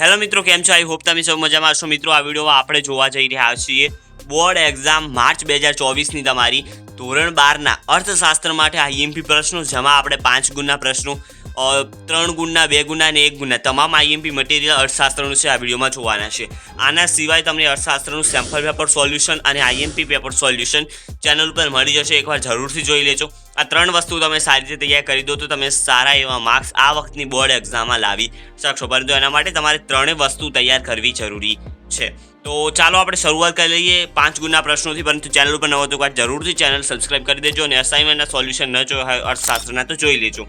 Hello મિત્રો, કેમ છો? આઈ હોપ તમે સૌ મજામાં હશો. મિત્રો, આ વિડીયોમાં આપણે જોવા જઈ રહ્યા છીએ બોર્ડ એક્ઝામ માર્ચ બે હજાર ચોવીસની તમારી ધોરણ બારના અર્થશાસ્ત્ર માટે આઈએમપી પ્રશ્નો, જેમાં આપણે પાંચ ગુણના પ્રશ્નો ત્રણ ગુણના, બે ગુણના અને એક ગુણના. તમામ આઈએમપી મટીરિયલ અર્થશાસ્ત્રનું છે આ વિડીયોમાં જોવાના છે. આના સિવાય તમને અર્થશાસ્ત્રનું સેમ્પલ પેપર સોલ્યુશન અને આઈએમપી પેપર સોલ્યુશન ચેનલ પર મળી જશે. એકવાર જરૂરથી જોઈ લેજો. આ ત્રણ વસ્તુ તમે સારી રીતે તૈયાર કરી દો તો તમે સારા એવા માર્ક્સ આ વખતની બોર્ડ એક્ઝામમાં લાવી શકશો. પરંતુ એના માટે તમારે ત્રણેય વસ્તુ તૈયાર કરવી જરૂરી છે. તો ચાલો આપણે શરૂઆત કરી લઈએ પાંચ ગુણના પ્રશ્નોથી. પરંતુ ચેનલ ઉપર નવો તો જરૂરથી ચેનલ સબસ્ક્રાઇબ કરી દેજો અને અસાઇનમેન્ટના સોલ્યુશન ન જોયા હોય અર્થશાસ્ત્રના તો જોઈ લેજો.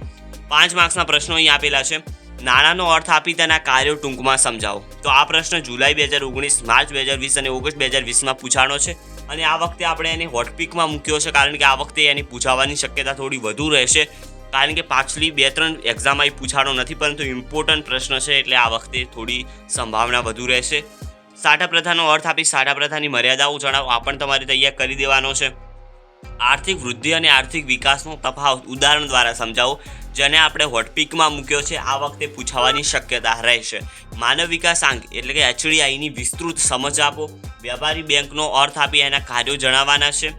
પાંચ માર્ક્સના પ્રશ્નો અહીં આપેલા છે. નાણાંનો અર્થ આપી તેના કાર્યો ટૂંકમાં સમજાવો. તો આ પ્રશ્ન જુલાઈ બે હજાર ઓગણીસ, માર્ચ બે હજાર વીસ અને ઓગસ્ટ બે હજાર વીસમાં પૂછાણો છે. અને આ વખતે આપણે એને હોટપિકમાં મૂક્યો છે, કારણ કે આ વખતે એની પૂછાવાની શક્યતા થોડી વધુ રહેશે. કારણ કે પાછલી બે ત્રણ એક્ઝામ અહીં પૂછાણો નથી, પરંતુ ઇમ્પોર્ટન્ટ પ્રશ્ન છે, એટલે આ વખતે થોડી સંભાવના વધુ રહેશે. સાટા પ્રથાનો અર્થ આપી સાટા પ્રથાની મર્યાદાઓ જણાવો. આ પણ તમારે તૈયાર કરી દેવાનો છે. આર્થિક વૃદ્ધિ અને આર્થિક વિકાસનો તફાવત ઉદાહરણ દ્વારા સમજાવો. જેને આપણે હોટપિકમાં મૂક્યો છે, આ વખતે પૂછાવાની શક્યતા રહેશે. માનવ વિકાસ આંક એટલે કે એચડીઆઈની વિસ્તૃત સમજ આપો. વ્યાપારી બેંકનો અર્થ આપી એના કાર્યો જણાવવાના છે.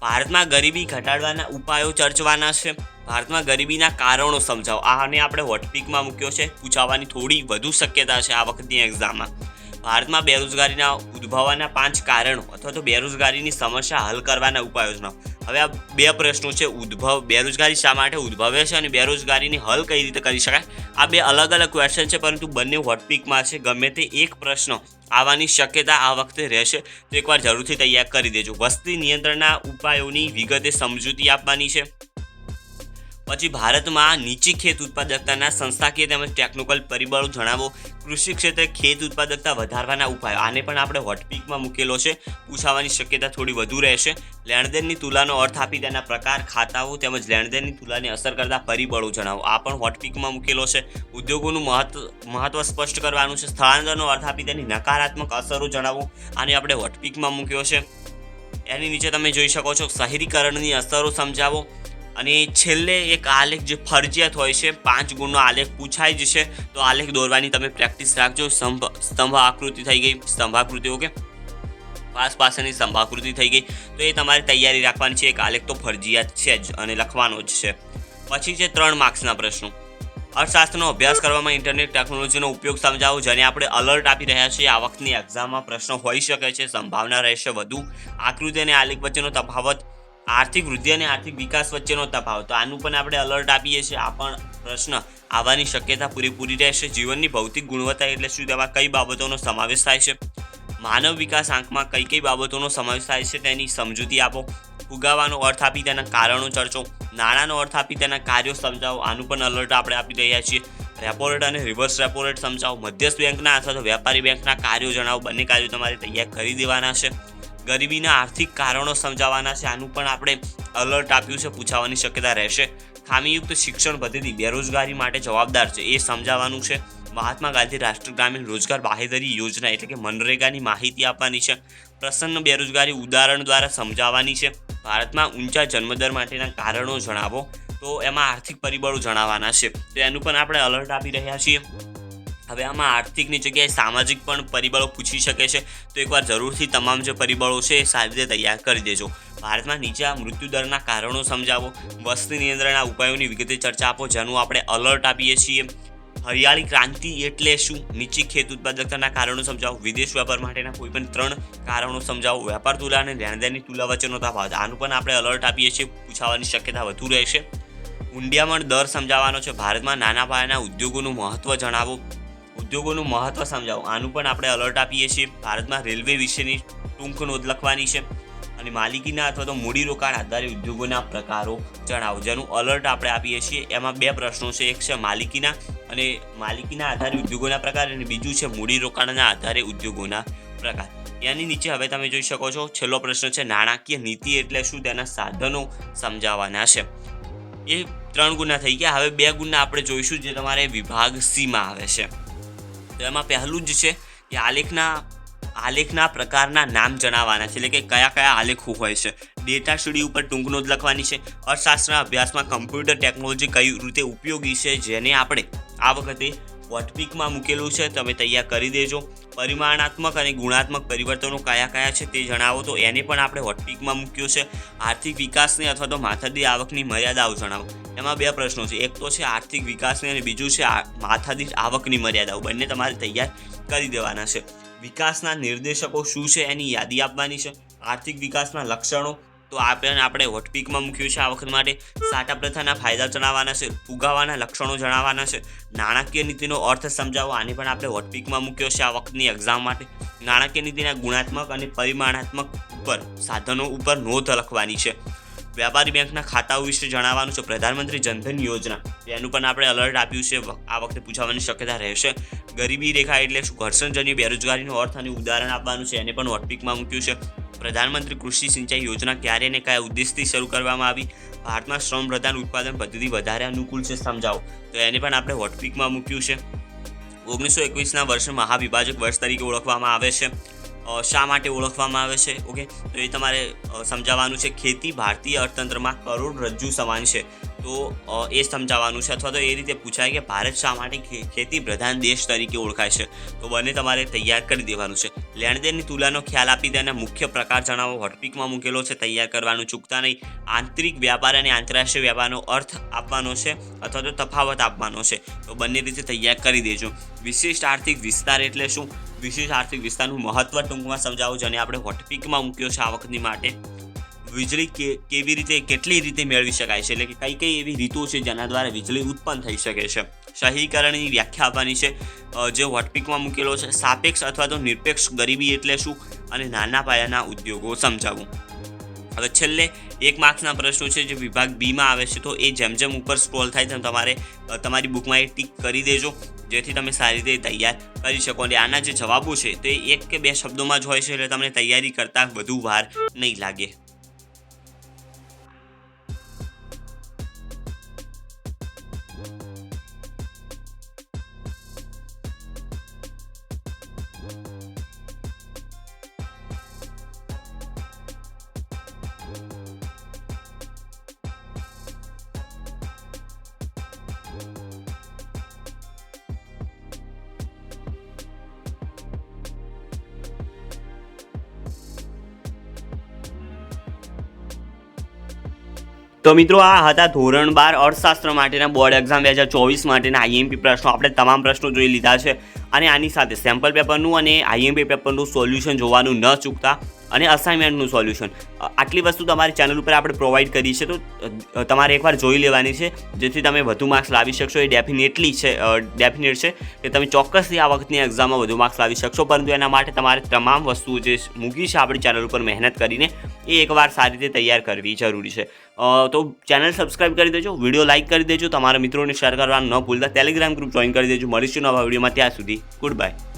ભારતમાં ગરીબી ઘટાડવાના ઉપાયો ચર્ચવાના છે. ભારતમાં ગરીબીના કારણો સમજાવો. આને આપણે હોટપિકમાં મૂક્યો છે. પૂછાવાની થોડી વધુ શક્યતા છે આ વખતની એક્ઝામમાં ભારતમાં બેરોજગારીના ઉદ્ભવવાના પાંચ કારણો અથવા તો બેરોજગારીની સમસ્યા હલ કરવાના ઉપાયો જણાવો. હવે આ બે પ્રશ્નો છે, ઉદ્ભવ, બેરોજગારી શા માટે ઉદ્ભવે છે અને બેરોજગારીની હલ કઈ રીતે કરી શકાય? આ બે અલગ અલગ ક્વેશ્ચન છે, પરંતુ બંને હોટપિકમાં છે. ગમે તે એક પ્રશ્ન આવવાની શક્યતા આ વખતે રહેશે. તો એકવાર જરૂરથી તૈયાર કરી દેજો. વસ્તી નિયંત્રણના ઉપાયોની વિગતે સમજૂતી આપવાની છે. પછી ભારતમાં નીચી ખેત ઉત્પાદકતાના સંસ્થાકીય તેમજ ટેકનિકલ પરિબળો જણાવો. કૃષિ ક્ષેત્રે ખેત ઉત્પાદકતા વધારવાના ઉપાયો. આને પણ આપણે હોટપીકમાં મૂકેલો છે. પૂછાવાની શક્યતા થોડી વધુ રહેશે. લેણદેનની તુલાનો અર્થ આપી તેના પ્રકાર, ખાતાઓ તેમજ લેણદેનની તુલાને અસર કરતા પરિબળો જણાવો. આ પણ હોટપીકમાં મૂકેલો છે. ઉદ્યોગોનું મહત્વ મહત્વ સ્પષ્ટ કરવાનું છે. સ્થળાંતરનો અર્થ આપી તેની નકારાત્મક અસરો જણાવો. આને આપણે હોટપીકમાં મૂક્યો છે. એની નીચે તમે જોઈ શકો છો. શહેરીકરણની અસરો સમજાવો. અને છેલ્લે એક આલેખ જે ફરજિયાત હોય છે, પાંચ ગુણનો આલેખ પૂછાય જ છે, તો આલેખ દોરવાની તમે પ્રેક્ટિસ રાખજો. સ્તંભ સ્તંભ આકૃતિ થઈ ગઈ. સ્તંભાકૃતિ, ઓકે? પાસ પાસેની સંભાકૃતિ થઈ ગઈ. તો એ તમારે તૈયારી રાખવાની છે. એક આલેખ તો ફરજિયાત છે જ અને લખવાનો જ છે. પછી છે ત્રણ માર્ક્સના પ્રશ્નો. અર્થશાસ્ત્રનો અભ્યાસ કરવામાં ઇન્ટરનેટ ટેકનોલોજીનો ઉપયોગ સમજાવો, જેને આપણે અલર્ટ આપી રહ્યા છીએ. આ વખતની એક્ઝામમાં પ્રશ્નો હોઈ શકે છે, સંભાવના રહેશે વધુ. આકૃતિ અને આલેખ વચ્ચેનો તફાવત આર્થિક વૃદ્ધિ અને આર્થિક વિકાસ વચ્ચેનો તફાવત. તો આનું પણ આપણે અલર્ટ આપીએ છીએ. આ પણ પ્રશ્ન આવવાની શક્યતા પૂરેપૂરી રહેશે. જીવનની ભૌતિક ગુણવત્તા એટલે શું? તેમાં કઈ બાબતોનો સમાવેશ થાય છે? માનવ વિકાસ આંકમાં કઈ કઈ બાબતોનો સમાવેશ થાય છે? તેની સમજૂતી આપો. ફુગાવાનો અર્થ આપી તેના કારણો ચર્ચો. નાણાંનો અર્થ આપી તેના કાર્યો સમજાવો. આનું પણ અલર્ટ આપણે આપી રહ્યા છીએ. રેપો રેટ અને રિવર્સ રેપો રેટ સમજાવો. મધ્યસ્થ બેંકના અથવા તો વેપારી બેંકના કાર્યો જણાવો. બંને કાર્યો તમારે તૈયાર કરી દેવાના છે. ગરીબીના આર્થિક કારણો સમજાવવાના છે. આનું પણ આપણે અલર્ટ આપ્યું છે, પૂછાવાની શક્યતા રહેશે. ખામીયુક્ત શિક્ષણ પદ્ધતિ બેરોજગારી માટે જવાબદાર છે, એ સમજાવવાનું છે. મહાત્મા ગાંધી રાષ્ટ્રીય ગ્રામીણ રોજગાર બાહેધરી યોજના એટલે કે મનરેગાની માહિતી આપવાની છે. પ્રસન્ન બેરોજગારી ઉદાહરણ દ્વારા સમજાવવાની છે. ભારતમાં ઊંચા જન્મદર માટેના કારણો જણાવો. તો એમાં આર્થિક પરિબળો જણાવવાના છે. તો એનું પણ આપણે અલર્ટ આપી રહ્યા છીએ. હવે આમાં આર્થિકની જગ્યાએ સામાજિક પણ પરિબળો પૂછી શકે છે. તો એકવાર જરૂરથી તમામ જે પરિબળો છે એ સારી રીતે તૈયાર કરી દેજો. ભારતમાં નીચા મૃત્યુદરના કારણો સમજાવો. વસ્તી નિયંત્રણના ઉપાયોની વિગતે ચર્ચા આપો. જેનું આપણે અલર્ટ આપીએ છીએ. હરિયાળી ક્રાંતિ એટલે શું? નીચી ખેત ઉત્પાદકતાના કારણો સમજાવો. વિદેશ વેપાર માટેના કોઈ પણ ત્રણ કારણો સમજાવો. વેપાર તુલા અને લેણદેણની તુલા વચ્ચેનો તફાવત. આનું પણ આપણે અલર્ટ આપીએ છીએ. પૂછાવાની શક્યતા વધુ રહેશે. ઊંડિયામણ દર સમજાવવાનો છે. ભારતમાં નાના પાયાના ઉદ્યોગોનું મહત્વ જણાવો. ઉદ્યોગોનું મહત્વ સમજાવો. આનું પણ આપણે અલર્ટ આપીએ છીએ. ભારતમાં રેલવે વિશેની ટૂંક નોંધ લખવાની છે. અને માલિકીના અથવા તો મૂડીરોકાણ આધારે ઉદ્યોગોના પ્રકારો જણાવો. જેનું અલર્ટ આપણે આપીએ છીએ. એમાં બે પ્રશ્નો છે. એક છે માલિકીના અને માલિકીના આધારે ઉદ્યોગોના પ્રકાર અને બીજું છે મૂડીરોકાણના આધારે ઉદ્યોગોના પ્રકાર. એની નીચે હવે તમે જોઈ શકો છો. છેલ્લો પ્રશ્ન છે નાણાકીય નીતિ એટલે શું? તેના સાધનો સમજાવવાના છે. એ ત્રણ ગુના થઈ ગયા. હવે બે ગુના આપણે જોઈશું જે તમારે વિભાગ સીમાં આવે છે. તો એમાં પહેલું જ છે કે આલેખના આલેખના પ્રકારના નામ જણાવવાના છે. એટલે કે કયા કયા આલેખો હોય છે. ડેટા સ્ટડી ઉપર ટૂંક નોંધ લખવાની છે. અર્થશાસ્ત્રના અભ્યાસમાં કમ્પ્યુટર ટેકનોલોજી કઈ રીતે ઉપયોગી છે જેને આપણે આ વખતે વોટપીકમાં મૂકેલું છે. તમે તૈયાર કરી દેજો. પરિમાણાત્મક અને ગુણાત્મક પરિવર્તનો કયા કયા છે તે જણાવો તો એને પણ આપણે વોટપીકમાં મૂક્યું છે. આર્થિક વિકાસની અથવા તો માથાદી આવકની મર્યાદાઓ જણાવો. એમાં બે પ્રશ્નો છે. એક તો છે આર્થિક વિકાસની અને બીજું છે માથાદીઠ આવકની મર્યાદાઓ. બંને તમારે તૈયાર કરી દેવાના છે. વિકાસના નિર્દેશકો શું છે એની યાદી આપવાની છે. આર્થિક વિકાસના લક્ષણો. તો આપણે આપણે વોટપીકમાં મૂક્યું છે આ વખત માટે. સાટા પ્રથાના ફાયદા જણાવવાના છે. ફુગાવાના લક્ષણો જણાવવાના છે. નાણાકીય નીતિનો અર્થ સમજાવો. આને પણ આપણે વોટપીકમાં મૂક્યો છે આ વખતની એક્ઝામ માટે. નાણાકીય નીતિના ગુણાત્મક અને પરિમાણાત્મક ઉપર સાધનો ઉપર નોંધ લખવાની છે. વ્યાપારી બેંકના ખાતાઓ વિશે જણાવવાનું છે. પ્રધાનમંત્રી જનધન યોજના. એનું પણ આપણે અલર્ટ આપ્યું છે. આ વખતે પૂછાવવાની શક્યતા રહેશે. ગરીબી રેખા એટલે શું? ઘર્ષણજન્ય બેરોજગારીનો અર્થ અને ઉદાહરણ આપવાનું છે. એને પણ વોટપીકમાં મૂક્યું છે. પ્રધાનમંત્રી કૃષિ સિંચાઈ યોજના ક્યારે અને કયા ઉદ્દેશથી શરૂ કરવામાં આવી? ભારતમાં શ્રમ પ્રધાન ઉત્પાદન પદ્ધતિ વધારે અનુકૂળ છે સમજાવો. તો એને પણ આપણે વોટપીકમાં મૂક્યું છે. ઓગણીસો એકવીસના વર્ષે મહાવિભાજક વર્ષ તરીકે ઓળખવામાં આવે છે. શા માટે ઓળખવામાં આવે છે? ઓકે તો એ તમારે સમજાવવાનું છે. ખેતી ભારતીય અર્થતંત્રમાં કરોડરજ્જુ સમાન છે. તો એ સમજાવવાનું છે અથવા તો એ રીતે પૂછાય કે ભારત શા માટે ખેતી પ્રધાન દેશ તરીકે ઓળખાય છે? તો બંને તમારે તૈયાર કરી દેવાનું છે. લેણદેણની તુલાનો ખ્યાલ આપી તેના મુખ્ય પ્રકાર જણાવો. હોટપિકમાં મૂકેલો છે, તૈયાર કરવાનું ચૂકતા નહીં. આંતરિક વ્યાપાર અને આંતરરાષ્ટ્રીય વ્યાપારનો અર્થ આપવાનો છે અથવા તો તફાવત આપવાનો છે. તો બંને રીતે તૈયાર કરી દેજો. વિશિષ્ટ આર્થિક વિસ્તાર એટલે શું? વિશિષ્ટ આર્થિક વિસ્તારનું મહત્વ ટૂંકમાં સમજાવો, જેને આપણે હોટપિકમાં મૂક્યો છે આ વખતની માટે. વીજળી કે કેવી રીતે, કેટલી રીતે મેળવી શકાય છે? એટલે કે કઈ કઈ એવી રીતો છે જેના દ્વારા વીજળી ઉત્પન્ન થઈ શકે છે? સહીકરણની વ્યાખ્યા આપવાની છે. જે હોટપિકમાં મૂકેલો છે, સાપેક્ષ અથવા તો નિરપેક્ષ ગરીબી એટલે શું? અને નાના પાયાના ઉદ્યોગો સમજાવવું હવે છેલ્લે એક માર્ક્સના પ્રશ્નો છે જે વિભાગ બીમાં આવે છે, તો એ જેમ જેમ ઉપર સ્ક્રોલ થાય તેમ તમારે તમારી બુકમાં એ ટીક કરી દેજો, જેથી તમે સારી રીતે તૈયાર કરી શકો. અને આના જે જવાબો છે, તે એક કે બે શબ્દોમાં જ હોય છે, એટલે તમને તૈયારી કરતાં વધુ વાર નહીં લાગે. તો મિત્રો, આ હતા ધોરણ બાર અર્થશાસ્ત્ર માટેના બોર્ડ એક્ઝામ બે હજાર ચોવીસ માટેના આઈએમપી પ્રશ્નો. આપણે તમામ પ્રશ્નો જોઈ લીધા છે અને આની સાથે સેમ્પલ પેપરનું અને આઈએમપી પેપરનું સોલ્યુશન જોવાનું ન ચૂકતા. અને અસાઇનમેન્ટનું સોલ્યુશન આટલી વસ્તુ તમારી ચેનલ ઉપર આપણે પ્રોવાઈડ કરી છે, તો તમારે એકવાર જોઈ લેવાની છે, જેથી તમે વધુ માર્ક્સ લાવી શકશો. એ ડેફિનેટલી છે ડેફિનેટ છે કે તમે ચોક્કસથી આ વખતની એક્ઝામમાં વધુ માર્ક્સ લાવી શકશો, પરંતુ એના માટે તમારે તમામ વસ્તુઓ જે મૂકી છે આપણી ચેનલ ઉપર મહેનત કરીને, એ એકવાર સારી રીતે તૈયાર કરવી જરૂરી છે. તો ચેનલ સબસ્ક્રાઇબ કરી દેજો વીડિયો લાઇક કરી દેજો, તમારા મિત્રોને શેર કરવાનું ન ભૂલતા ટેલિગ્રામ ગ્રુપ જોઈન કરી દેજો. મળીશું નવા વિડીયોમાં ત્યાં સુધી ગુડ બાય